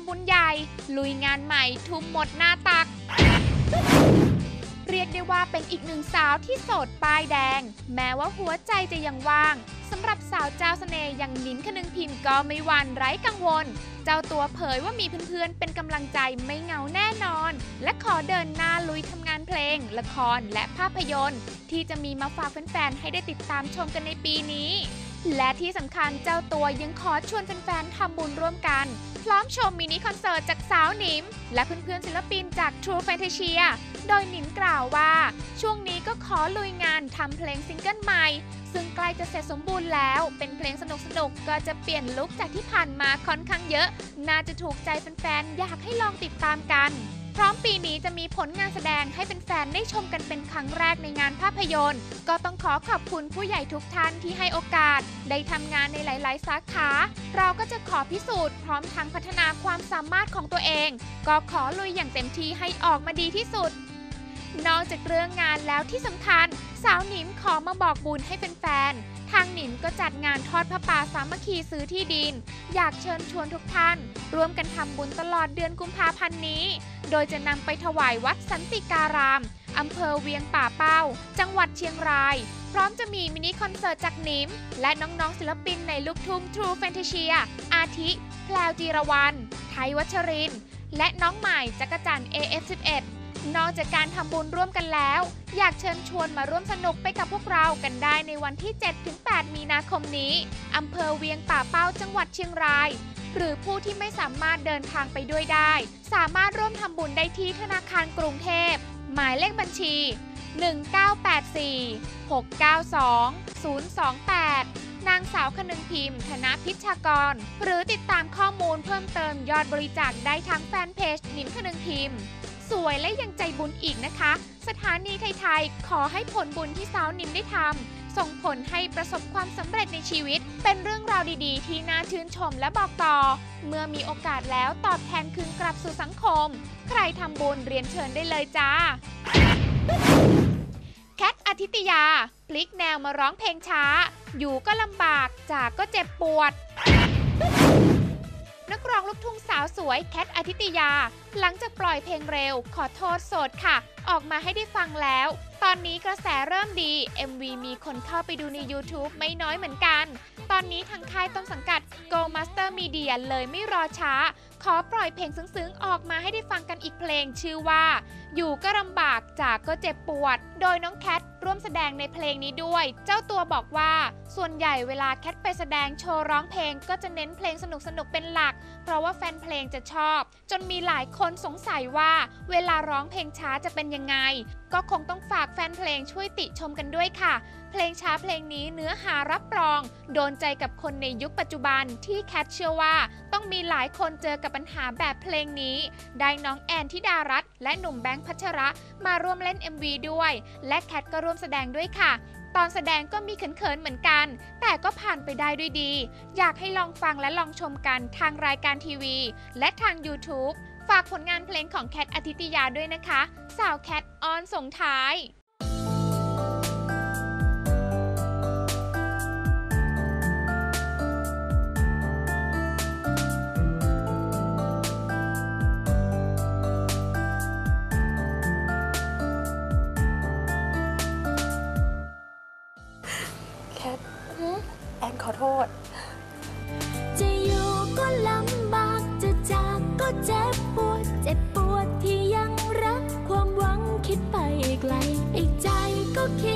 ำบุญใหญ่ ลุยงานใหม่ทุ่มหมดหน้าตัก เรียกได้ว่าเป็นอีกหนึ่งสาวที่โสดป้ายแดง แม้ว่าหัวใจจะยังว่างสำหรับสาวเจ้าเสน่ห์อย่างนิ้นคนึงพิมพ์ก็ไม่หวันไร้กังวล เจ้าตัวเผยว่ามีเพื่อนๆ เป็นกำลังใจไม่เหงาแน่นอน และขอเดินหน้าลุยทำงานเพลง ละครและภาพยนตร์ ที่จะมีมาฝากแฟนๆ ให้ได้ติดตามชมกันในปีนี้ และที่สำคัญเจ้าตัวยังขอชวนแฟนๆทำบุญร่วมกัน พร้อมชมมินิคอนเสิร์ตจากสาวหนิม และเพื่อนๆศิลปินจาก True Fantasia โดยหนิมกล่าวว่า ช่วงนี้ก็ขอลุยงานทำเพลงซิงเกิลใหม่ ซึ่งใกล้จะเสร็จสมบูรณ์แล้ว เป็นเพลงสนุกๆก็จะเปลี่ยนลุคจากที่ผ่านมาค่อนข้างเยอะ น่าจะถูกใจแฟนๆอยากให้ลองติดตามกัน พร้อมปีนี้จะมีผลงานแสดงให้เป็นแฟนได้ชมกันเป็นครั้งแรกในงานภาพยนตร์ ก็ต้องขอขอบคุณผู้ใหญ่ทุกท่านที่ให้โอกาส ได้ทำงานในหลาย ๆ สาขา เราก็จะขอพิสูจน์พร้อมทั้งพัฒนาความสามารถของตัวเอง ก็ขอลุยอย่างเต็มที่ให้ออกมาดีที่สุด นอกจากเรื่องงานแล้วที่สำคัญ สาวหนิมขอมาบอกบุญให้แฟนๆ ทางหนิมก็จัดงานทอดพระป่าสามัคคีซื้อที่ดิน อยากเชิญชวนทุกท่าน ร่วมกันทำบุญตลอดเดือนกุมภาพันธ์นี้ โดยจะนำไปถวายวัดสันติการามอำเภอเวียงป่าเป้า จังหวัดเชียงราย พร้อมจะมีมินิคอนเสิร์ตจากหนิม และน้องๆศิลปินในลูกทุ่ง True Fantasia อาทิ แพลวจีรวันไทยวัชริน และน้องใหม่จักรจันทร์ AF11 นอกจากการทำบุญร่วมกันแล้ว อยากเชิญชวนมาร่วมสนุกไปกับพวกเรากันได้ในวันที่ 7-8 มีนาคมนี้อำเภอเวียงป่าเป้าจังหวัดเชียงราย หรือผู้ที่ไม่สามารถเดินทางไปด้วยได้ สามารถร่วมทำบุญได้ที่ธนาคารกรุงเทพ หมายเลขบัญชี 1984 692 028 นางสาวคนึงพิมพ์ ธนพิชากร หรือติดตามข้อมูลเพิ่มเติมยอดบริจาคได้ทางแฟนเพจนิมคนึงพิมพ์ สวยและยังใจบุญอีกนะคะ สถานีไทยๆ ขอให้ผลบุญที่สาวนิมได้ทำส่งผลให้ประสบความสำเร็จในชีวิต เป็นเรื่องราวดีๆ ที่น่าชื่นชมและบอกต่อ เมื่อมีโอกาสแล้วตอบแทนคืนกลับสู่สังคม ใครทำบุญเรียนเชิญได้เลยจ้าแคทอาทิตยา พลิกแนวมาร้องเพลงช้า อยู่ก็ลำบากจากก็เจ็บปวด นักร้องลูกทุ่งสาวสวยแคทอาทิตยา หลังจากปล่อยเพลงเร็ว ขอโทษโสดค่ะ ออกมาให้ได้ฟังแล้วตอนนี้กระแสเริ่มดี MV มีคนเข้าไปดูใน YouTube ไม่น้อยเหมือนกัน ตอนนี้ทางค่ายต้นสังกัด Go Master Media เลยไม่รอช้า ขอปล่อยเพลงซึ้งๆ ออกมาให้ได้ฟังกันอีกเพลงชื่อว่า อยู่ก็ลำบากจากก็เจ็บปวด โดยน้องแคทร่วมแสดงในเพลงนี้ด้วย เจ้าตัวบอกว่า ส่วนใหญ่เวลาแคทไปแสดงโชว์ร้องเพลงก็จะเน้นเพลงสนุกๆเป็นหลัก เพราะว่าแฟนเพลงจะชอบ จนมีหลายคนสงสัยว่า เวลาร้องเพลงช้าจะเป็นยังไง ก็คงต้องฝากแฟนเพลงช่วยติชมกันด้วยค่ะ เพลงช้าเพลงนี้เนื้อหารับรอง โดนใจกับคนในยุคปัจจุบันที่แคทเชื่อว่า ต้องมีหลายคนเจอกับปัญหาแบบเพลงนี้ ได้น้องแอนทิดารัตและหนุ่มแบงค์พัชระมาร่วมเล่น MV ด้วย และแคทก็ร่วมแสดงด้วยค่ะตอนแสดงก็มีเขินๆเหมือนกัน แต่ก็ผ่านไปได้ด้วยดี อยากให้ลองฟังและลองชมกันทางรายการทีวี และทาง YouTube ฝากผลงานเพลงของแคทอาทิตยาด้วยนะคะ สาวแคทออนส่งท้าย โทษ จะอยู่ก็ลำบากจะจากก็เจ็บปวด เจ็บปวดที่ยังรักความหวังคิดไปไกลอีกใจก็คิด